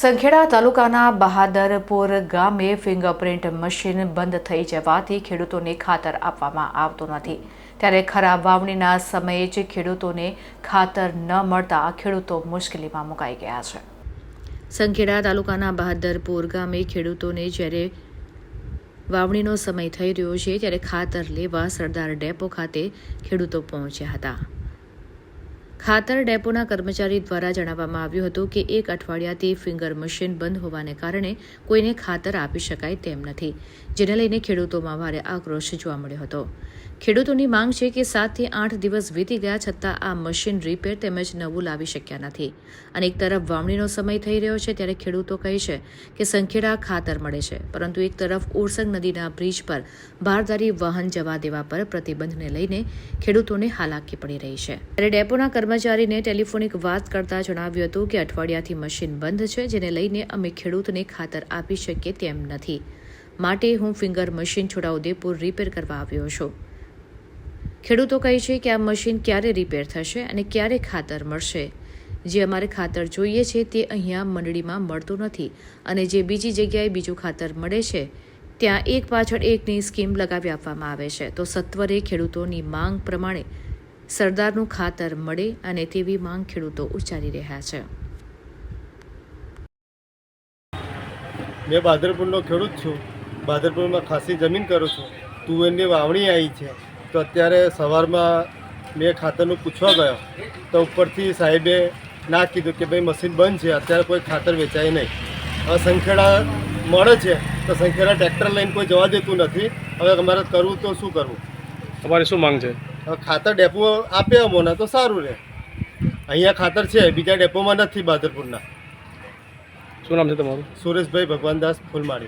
સંખેડા તાલુકાના બહાદરપુર ગામે fingerprint machine બંધ થઈ જવાથી ખેડૂતોને ખાતર આપવામાં આવતું નથી. ત્યારે ખરાબ વાવણીના સમયે જ ખેડૂતોને ખાતર ન મળતા ખેડૂતો મુશ્કેલીમાં મુકાઈ ગયા છે. સંખેડા તાલુકાના બહાદરપુર ગામે ખેડૂતોને જ્યારે વાવણીનો સમય થઈ રહ્યો છે, ત્યારે ખાતર લેવા સરદાર ડેપો ખાતે ખેડૂતો પહોંચ્યા હતા. ખાતર ડેપોના કર્મચારી દ્વારા જણાવવામાં આવ્યું હતું કે એક અઠવાડિયાથી ફિંગર મશીન બંધ હોવાને કારણે કોઈને ખાતર આપી શકાય તેમ નથી, જેને લઈને ખેડૂતોમાં ભારે આક્રોશ જોવા મળ્યો હતો. ખેડૂતોની માંગ છે કે સાતથી આઠ દિવસ વીતી ગયા છતાં આ મશીન રિપેર તેમજ નવું લાવી શક્યા નથી. અને એક તરફ વાવણીનો સમય થઈ રહ્યો છે ત્યારે ખેડૂતો કહે છે કે સંખેડા ખાતર મળે છે, પરંતુ એક તરફ ઓરસંગ નદીના બ્રિજ પર ભારદારી વાહન જવા દેવા પર પ્રતિબંધને લઈને ખેડૂતોને હાલાકી પડી રહી છે. ત્યારે ડેપોના કર્મચારીને ટેલિફોનિક વાત કરતા જણાવ્યું હતું કે અઠવાડિયાથી મશીન બંધ છે, જેને લઈને અમે ખેડૂતને ખાતર આપી શકીએ તેમ નથી. માટે હું ફિંગર મશીન છોટાઉદેપુર રિપેર કરવા આવ્યો છું. ખેડૂતો કહે છે કે આ મશીન ક્યારે રિપેર થશે અને ક્યારે ખાતર મળશે. જે અમારે ખાતર જોઈએ છે તે અહીંયા મંડળીમાં મળતું નથી અને જે બીજી જગ્યાએ બીજું ખાતર મળે છે, ત્યાં એક પાછળ એકની સ્કીમ લગાવી આપવામાં આવે છે. તો સત્વરે ખેડૂતોની માંગ પ્રમાણે સરદારનું ખાતર મળે અને તેવી માંગ ખેડૂતો ઉચ્ચારી રહ્યા છે. મેં બાદરપુરનો ખેડૂત છું. બાદરપુરમાં ખાસી જમીન કરું છું. તુવેરની વાવણી આવી છે. તો અત્યારે સવારમાં મેં ખાતરનું પૂછવા ગયો. તો ઉપરથી સાહેબે ના કીધું કે ભાઈ મશીન બંધ છે. અત્યારે કોઈ ખાતર વેચાય નહીં. હવે સંખેડા મળે છે. તો સંખેડા ટ્રેક્ટર લઈને કોઈ જવા દેતું નથી. હવે અમારે કરવું તો શું કરવું? તમારી શું માંગ છે? ખાતર ડેપો આપે અમોને તો સારું રહે. અહીંયા ખાતર છે બીજા ડેપોમાં નથી બાદરપુરના. શું નામ છે તમારું? સુરેશભાઈ ભગવાનદાસ ફૂલમાળી.